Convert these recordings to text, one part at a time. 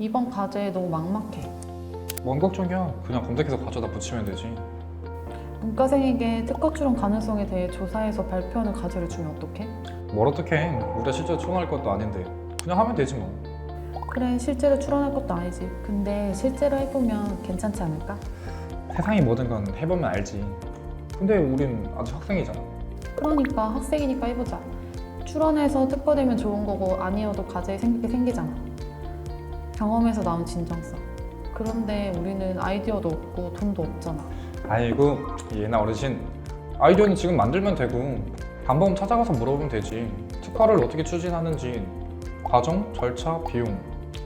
이번 과제 너무 막막해. 뭔 걱정이야? 그냥 검색해서 가져다 붙이면 되지. 문과생에게 특허 출원 가능성에 대해 조사해서 발표하는 과제를 주면 어떡해? 뭘 어떡해? 우리가 실제로 출원할 것도 아닌데 그냥 하면 되지 뭐. 그래 실제로 출원할 것도 아니지. 근데 실제로 해보면 괜찮지 않을까? 세상이 뭐든 건 해보면 알지. 근데 우린 아직 학생이잖아. 그러니까 학생이니까 해보자. 출원해서 특허되면 좋은 거고 아니어도 과제에 생기게 생기잖아. 경험에서 나온 진정성. 그런데 우리는 아이디어도 없고 돈도 없잖아. 아이고 얘나 어르신 아이디어는 지금 만들면 되고 한번 찾아가서 물어보면 되지. 특허를 어떻게 추진하는지 과정, 절차, 비용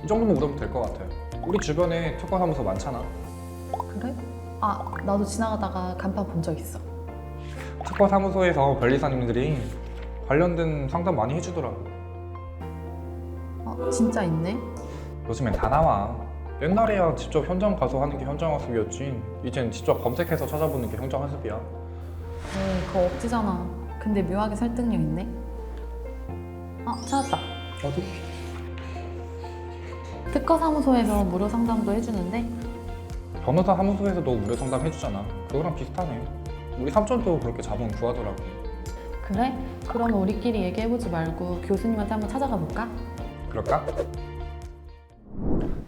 이 정도만 물어보면 될 것 같아. 우리 주변에 특허 사무소 많잖아. 그래? 아 나도 지나가다가 간판 본 적 있어. 특허 사무소에서 변리사님들이 관련된 상담 많이 해주더라. 어 진짜 있네? 요즘엔 다 나와. 옛날에야 직접 현장 가서 하는 게 현장 학습이었지. 이젠 직접 검색해서 찾아보는 게 현장 학습이야. 에 그거 억지잖아. 근데 묘하게 설득력 있네. 아 찾았다. 어디? 특허 사무소에서 무료 상담도 해주는데 변호사 사무소에서도 무료 상담 해주잖아. 그거랑 비슷하네. 우리 삼촌도 그렇게 자본 구하더라고. 그래? 그러면 우리끼리 얘기해보지 말고 교수님한테 한번 찾아가 볼까? 그럴까?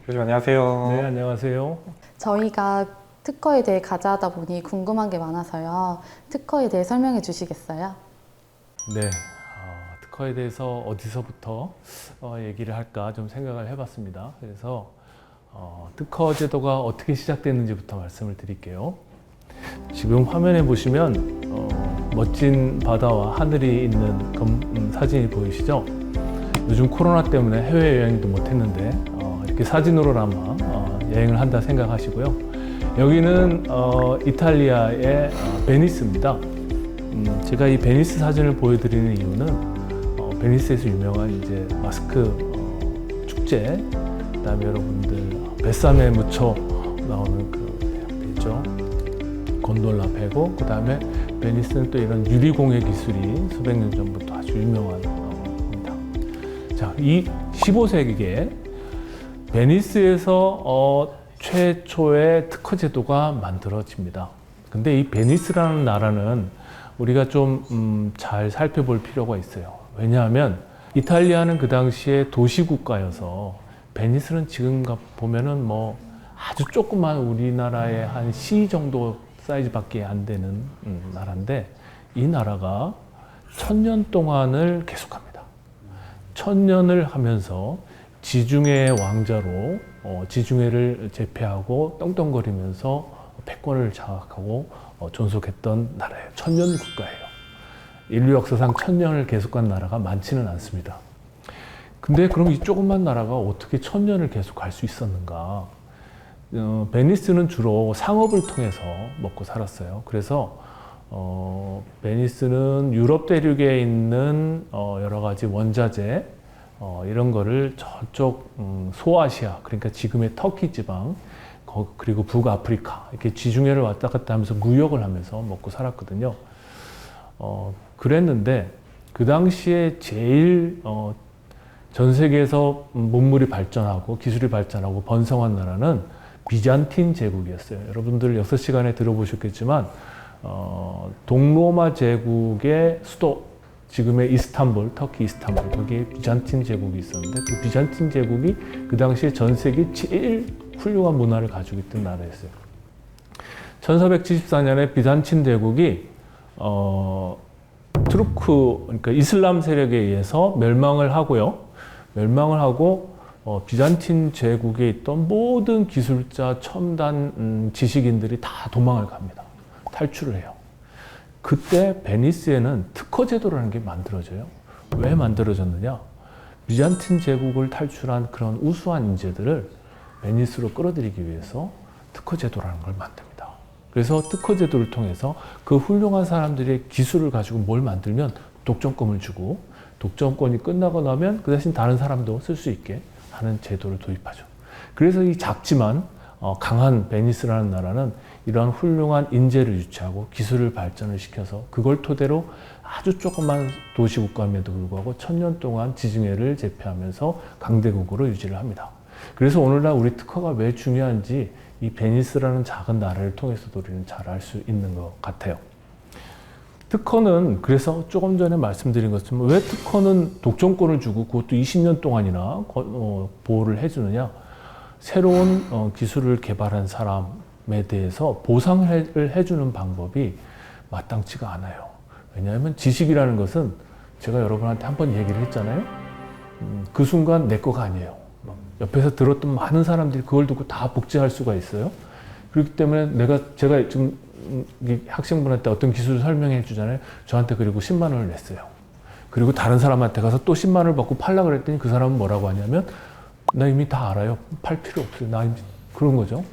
교수님 안녕하세요. 네, 안녕하세요. 저희가 특허에 대해 가자하다 보니 궁금한 게 많아서요. 특허에 대해 설명해 주시겠어요? 네, 어, 특허에 대해서 어디서부터 어, 얘기를 할까 좀 생각을 해봤습니다. 그래서 어, 특허 제도가 어떻게 시작됐는지부터 말씀을 드릴게요. 지금 화면에 보시면 어, 멋진 바다와 하늘이 있는 검- 음, 사진이 보이시죠? 요즘 코로나 때문에 해외 여행도 못했는데 사진으로나마 어, 여행을 한다 생각하시고요. 여기는 어, 이탈리아의 어, 베니스입니다. 음, 제가 이 베니스 사진을 보여드리는 이유는 어, 베니스에서 유명한 이제 마스크 어, 축제, 그다음에 여러분들 뱃삼에 묻혀 나오는 그 있죠. 곤돌라 배고 그다음에 베니스는 또 이런 유리공예 기술이 수백 년 전부터 아주 유명한 어, 겁니다. 자, 이 15세기에 베니스에서 어, 최초의 특허 제도가 만들어집니다. 근데 이 베니스라는 나라는 우리가 좀 음, 잘 살펴볼 필요가 있어요. 왜냐하면 이탈리아는 그 당시에 도시 국가여서 베니스는 지금 가- 보면은 뭐 아주 조그만 우리나라의 한 시 정도 사이즈밖에 안 되는 음, 나라인데 이 나라가 천년 동안을 계속합니다. 천년을 하면서 지중해 왕자로 어, 지중해를 제패하고 떵떵거리면서 패권을 장악하고 어, 존속했던 나라예요. 천년 국가예요. 인류 역사상 천년을 계속한 나라가 많지는 않습니다. 근데 그럼 이 조그만 나라가 어떻게 천년을 계속 갈수 있었는가? 어, 베니스는 주로 상업을 통해서 먹고 살았어요. 그래서 어, 베니스는 유럽 대륙에 있는 어, 여러 가지 원자재 어, 이런 거를 저쪽 음, 소아시아 그러니까 지금의 터키 지방 거- 그리고 북아프리카 이렇게 지중해를 왔다 갔다 하면서 무역을 하면서 먹고 살았거든요. 어, 그랬는데 그 당시에 제일 어, 전 세계에서 문물이 발전하고 기술이 발전하고 번성한 나라는 비잔틴 제국이었어요. 여러분들 역사 시간에 들어보셨겠지만 어, 동로마 제국의 수도 지금의 이스탄불, 터키 이스탄불 거기에 비잔틴 제국이 있었는데 그 비잔틴 제국이 그 당시에 전 세계 제일 훌륭한 문화를 가지고 있던 나라였어요. 1474년에 비잔틴 제국이 어, 투르크 그러니까 이슬람 세력에 의해서 멸망을 하고요. 멸망을 하고 어, 비잔틴 제국에 있던 모든 기술자, 첨단 음, 지식인들이 다 도망을 갑니다. 탈출을 해요. 그때 베니스에는 특허 제도라는 게 만들어져요. 왜 만들어졌느냐? 비잔틴 제국을 탈출한 그런 우수한 인재들을 베니스로 끌어들이기 위해서 특허 제도라는 걸 만듭니다. 그래서 특허 제도를 통해서 그 훌륭한 사람들의 기술을 가지고 뭘 만들면 독점권을 주고 독점권이 끝나고 나면 그 대신 다른 사람도 쓸 수 있게 하는 제도를 도입하죠. 그래서 이 작지만 어, 강한 베니스라는 나라는 이러한 훌륭한 인재를 유치하고 기술을 발전을 시켜서 그걸 토대로 아주 조그만 도시국가임에도 불구하고 천년 동안 지중해를 제패하면서 강대국으로 유지를 합니다. 그래서 오늘날 우리 특허가 왜 중요한지 이 베니스라는 작은 나라를 통해서도 우리는 잘 알 수 있는 것 같아요. 특허는 그래서 조금 전에 말씀드린 것처럼 왜 특허는 독점권을 주고 그것도 20년 동안이나 거- 어, 보호를 해주느냐? 새로운 어, 기술을 개발한 사람에 대해서 보상을 해- 해주는 방법이 마땅치가 않아요. 왜냐하면 지식이라는 것은 제가 여러분한테 한 번 얘기를 했잖아요. 음, 그 순간 내 거가 아니에요. 막 옆에서 들었던 많은 사람들이 그걸 듣고 다 복제할 수가 있어요. 그렇기 때문에 내가 제가 지금 음, 이 학생분한테 어떤 기술을 설명해 주잖아요. 저한테 그리고 10만 원을 냈어요. 그리고 다른 사람한테 가서 또 10만 원을 받고 팔라 그랬더니 그 사람은 뭐라고 하냐면 나 이미 다 알아요. 팔 필요 없어요. 나 이미 그런 거죠.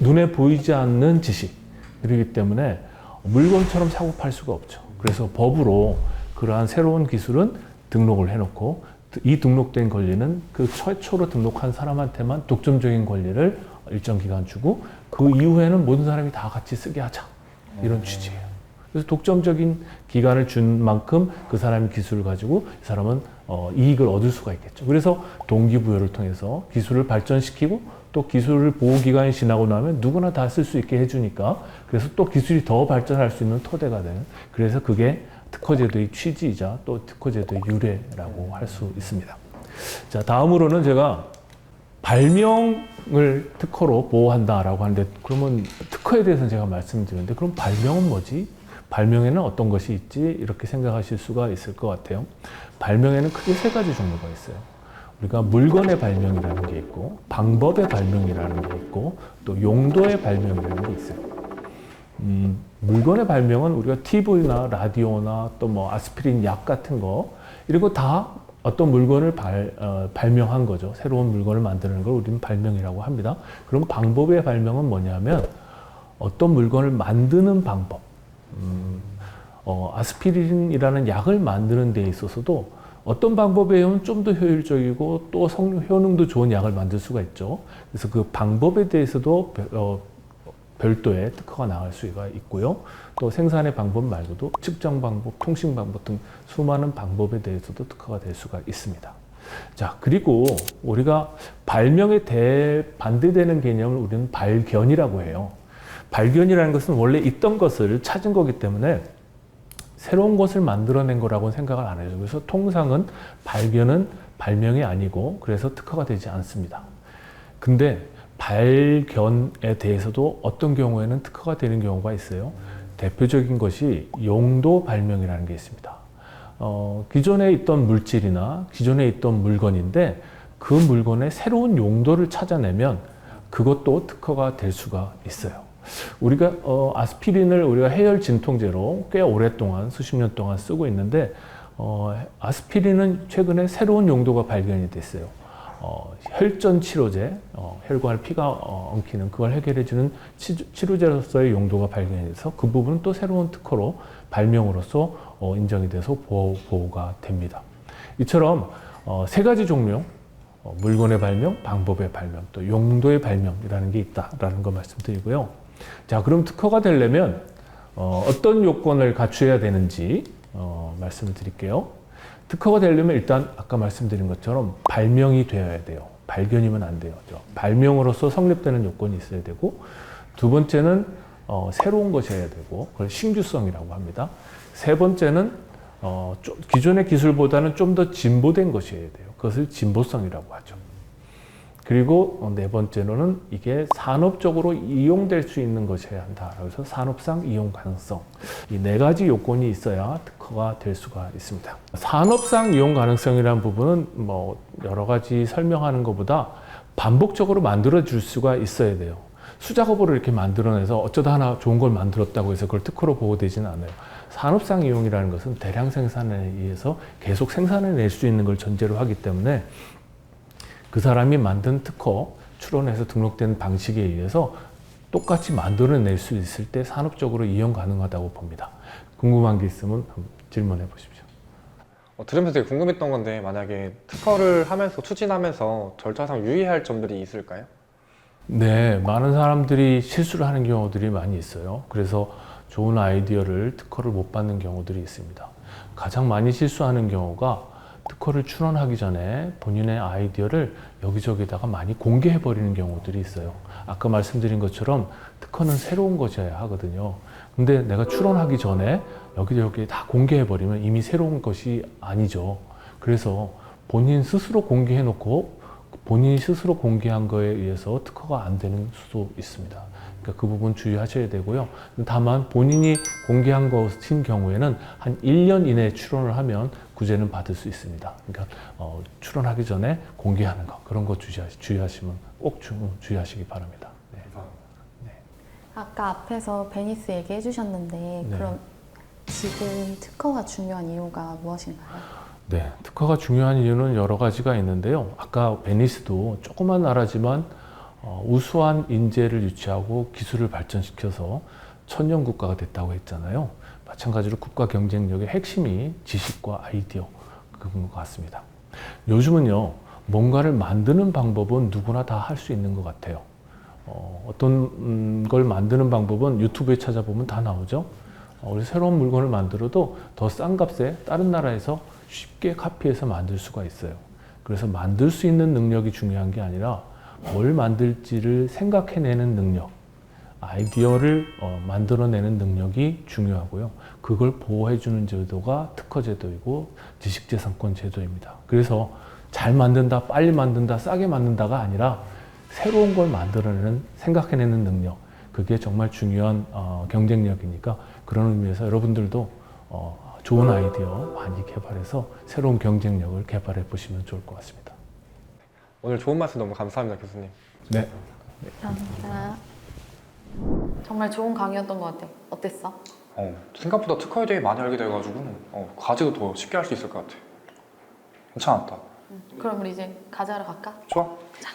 눈에 보이지 않는 지식. 그렇기 때문에 물건처럼 사고 팔 수가 없죠. 그래서 법으로 그러한 새로운 기술은 등록을 해놓고 이 등록된 권리는 그 최초로 등록한 사람한테만 독점적인 권리를 일정 기간 주고 그 이후에는 모든 사람이 다 같이 쓰게 하자. 이런 취지예요. 그래서 독점적인 기간을 준 만큼 그 사람의 기술을 가지고 이 사람은 어, 이익을 얻을 수가 있겠죠. 그래서 동기부여를 통해서 기술을 발전시키고 또 기술을 보호 기간이 지나고 나면 누구나 다 쓸 수 있게 해주니까 그래서 또 기술이 더 발전할 수 있는 토대가 되는 그래서 그게 특허제도의 취지이자 또 특허제도의 유래라고 할 수 있습니다. 자 다음으로는 제가 발명을 특허로 보호한다라고 하는데 그러면 특허에 대해서는 제가 말씀드렸는데 그럼 발명은 뭐지? 발명에는 어떤 것이 있지? 이렇게 생각하실 수가 있을 것 같아요. 발명에는 크게 세 가지 종류가 있어요. 우리가 물건의 발명이라는 게 있고 방법의 발명이라는 게 있고 또 용도의 발명이라는 게 있어요. 음, 물건의 발명은 우리가 TV나 라디오나 또 뭐 아스피린 약 같은 거 이런 거다 어떤 물건을 발, 어, 발명한 거죠. 새로운 물건을 만드는 걸 우리는 발명이라고 합니다. 그럼 방법의 발명은 뭐냐면 어떤 물건을 만드는 방법. 음, 어, 아스피린이라는 약을 만드는 데 있어서도 어떤 방법에 의하면 좀 더 효율적이고 또 성, 효능도 좋은 약을 만들 수가 있죠. 그래서 그 방법에 대해서도 별- 어, 별도의 특허가 나갈 수가 있고요. 또 생산의 방법 말고도 측정 방법, 통신 방법 등 수많은 방법에 대해서도 특허가 될 수가 있습니다. 자, 그리고 우리가 발명에 대 반대되는 개념을 우리는 발견이라고 해요. 발견이라는 것은 원래 있던 것을 찾은 거기 때문에 새로운 것을 만들어낸 거라고는 생각을 안 해요. 그래서 통상은 발견은 발명이 아니고 그래서 특허가 되지 않습니다. 근데 발견에 대해서도 어떤 경우에는 특허가 되는 경우가 있어요. 대표적인 것이 용도 발명이라는 게 있습니다. 어, 기존에 있던 물질이나 기존에 있던 물건인데 그 물건의 새로운 용도를 찾아내면 그것도 특허가 될 수가 있어요. 우리가 어, 아스피린을 우리가 해열 진통제로 꽤 오랫동안 수십 년 동안 쓰고 있는데 어, 아스피린은 최근에 새로운 용도가 발견이 됐어요. 어, 혈전 치료제, 어, 혈관을 피가 어, 엉키는 그걸 해결해주는 치, 치료제로서의 용도가 발견이 돼서 그 부분은 또 새로운 특허로 발명으로서 어, 인정이 돼서 보호, 보호가 됩니다. 이처럼 어, 세 가지 종류 어, 물건의 발명, 방법의 발명, 또 용도의 발명이라는 게 있다라는 거 말씀드리고요. 자, 그럼 특허가 되려면 어, 어떤 요건을 갖추어야 되는지 어, 말씀을 드릴게요. 특허가 되려면 일단 아까 말씀드린 것처럼 발명이 되어야 돼요. 발견이면 안 돼요. 저 발명으로서 성립되는 요건이 있어야 되고 두 번째는 어, 새로운 것이어야 되고 그걸 신규성이라고 합니다. 세 번째는 어, 좀 기존의 기술보다는 좀 더 진보된 것이어야 돼요. 그것을 진보성이라고 하죠. 그리고 어, 네 번째로는 이게 산업적으로 이용될 수 있는 것이어야 한다. 그래서 산업상 이용 가능성. 이 네 가지 요건이 있어야 특허가 될 수가 있습니다. 산업상 이용 가능성이라는 부분은 뭐 여러 가지 설명하는 것보다 반복적으로 만들어 줄 수가 있어야 돼요. 수작업으로 이렇게 만들어내서 어쩌다 하나 좋은 걸 만들었다고 해서 그걸 특허로 보호되지는 않아요. 산업상 이용이라는 것은 대량 생산에 의해서 계속 생산해 낼 수 있는 걸 전제로 하기 때문에 그 사람이 만든 특허, 출원해서 등록된 방식에 의해서 똑같이 만들어낼 수 있을 때 산업적으로 이용 가능하다고 봅니다. 궁금한 게 있으면 질문해 보십시오. 어, 들으면서 되게 궁금했던 건데 만약에 특허를 하면서 추진하면서 절차상 유의할 점들이 있을까요? 네, 많은 사람들이 실수를 하는 경우들이 많이 있어요. 그래서 좋은 아이디어를 특허를 못 받는 경우들이 있습니다. 가장 많이 실수하는 경우가 특허를 출원하기 전에 본인의 아이디어를 여기저기다가 많이 공개해 버리는 경우들이 있어요. 아까 말씀드린 것처럼 특허는 새로운 것이어야 하거든요. 근데 내가 출원하기 전에 여기저기 다 공개해 버리면 이미 새로운 것이 아니죠. 그래서 본인 스스로 공개해 놓고 본인이 스스로 공개한 거에 의해서 특허가 안 되는 수도 있습니다. 그러니까 그 부분 주의하셔야 되고요. 다만 본인이 공개한 것인 경우에는 한 1년 이내에 출원을 하면 구제는 받을 수 있습니다. 그러니까 어, 출원하기 전에 공개하는 거 그런 거 주의하, 주의하시면 꼭 주, 주의하시기 바랍니다. 네. 아까 앞에서 베니스 얘기해 주셨는데 네. 그럼 지금 특허가 중요한 이유가 무엇인가요? 네, 특허가 중요한 이유는 여러 가지가 있는데요. 아까 베니스도 조그만 나라지만 어, 우수한 인재를 유치하고 기술을 발전시켜서 천년 국가가 됐다고 했잖아요. 마찬가지로 국가 경쟁력의 핵심이 지식과 아이디어 그런 것 같습니다. 요즘은요, 뭔가를 만드는 방법은 누구나 다 할 수 있는 것 같아요. 어, 어떤 음, 걸 만드는 방법은 유튜브에 찾아보면 다 나오죠. 어, 우리 새로운 물건을 만들어도 더 싼 값에 다른 나라에서 쉽게 카피해서 만들 수가 있어요. 그래서 만들 수 있는 능력이 중요한 게 아니라 뭘 만들지를 생각해내는 능력, 아이디어를 어, 만들어내는 능력이 중요하고요. 그걸 보호해주는 제도가 특허제도이고 지식재산권 제도입니다. 그래서 잘 만든다, 빨리 만든다, 싸게 만든다가 아니라 새로운 걸 만들어내는, 생각해내는 능력. 그게 정말 중요한 어, 경쟁력이니까 그런 의미에서 여러분들도 어, 좋은 아이디어 많이 개발해서 새로운 경쟁력을 개발해 보시면 좋을 것 같습니다. 오늘 좋은 말씀 너무 감사합니다, 교수님. 네. 감사합니다. 정말 좋은 강의였던 것 같아. 어땠어? 어, 생각보다 특허에 대해 많이 알게 돼가지고 어, 과제도 더 쉽게 할 수 있을 것 같아. 괜찮았다. 그럼 우리 이제 가자로 갈까? 좋아. 자.